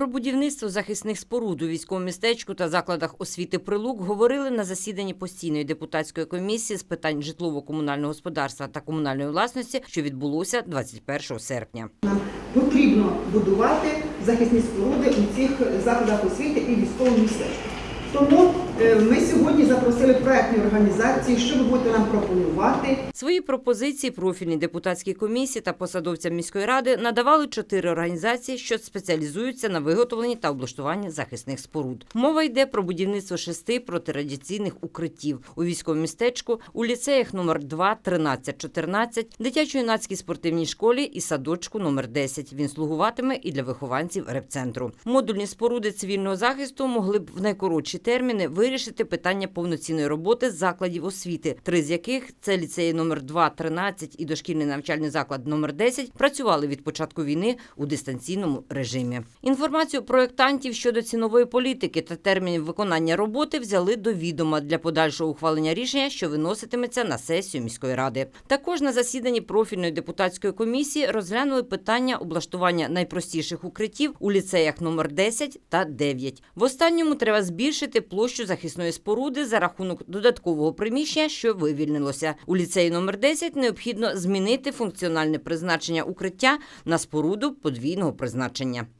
Про будівництво захисних споруд у військовому містечку та закладах освіти прилук говорили на засіданні постійної депутатської комісії з питань житлово-комунального господарства та комунальної власності, що відбулося 21 серпня. потрібно будувати захисні споруди у цих закладах освіти і військовому містечку. Тому ми сьогодні запросили проектні організації, що ви будете нам пропонувати. Свої пропозиції профільній депутатській комісії та посадовцям міської ради надавали чотири організації, що спеціалізуються на виготовленні та облаштуванні захисних споруд. Мова йде про будівництво шести протирадіаційних укриттів у військовому містечку, у ліцеях номер 2, 13, 14, дитячо-юнацькій спортивній школі і садочку номер 10. Він слугуватиме і для вихованців репцентру. Модульні споруди цивільного захисту могли б в найкоротші терміни вирішити питання повноцінної роботи закладів освіти, три з яких це ліцеї номер 2, 13 і дошкільний навчальний заклад номер 10 працювали від початку війни у дистанційному режимі. Інформацію проєктантів щодо цінової політики та термінів виконання роботи взяли до відома для подальшого ухвалення рішення, що виноситиметься на сесію міської ради. Також на засіданні профільної депутатської комісії розглянули питання облаштування найпростіших укриттів у ліцеях номер 10 та 9. В останньому треба збільшити площу захисної споруди за рахунок додаткового приміщення, що вивільнилося. У ліцеї номер 10 необхідно змінити функціональне призначення укриття на споруду подвійного призначення.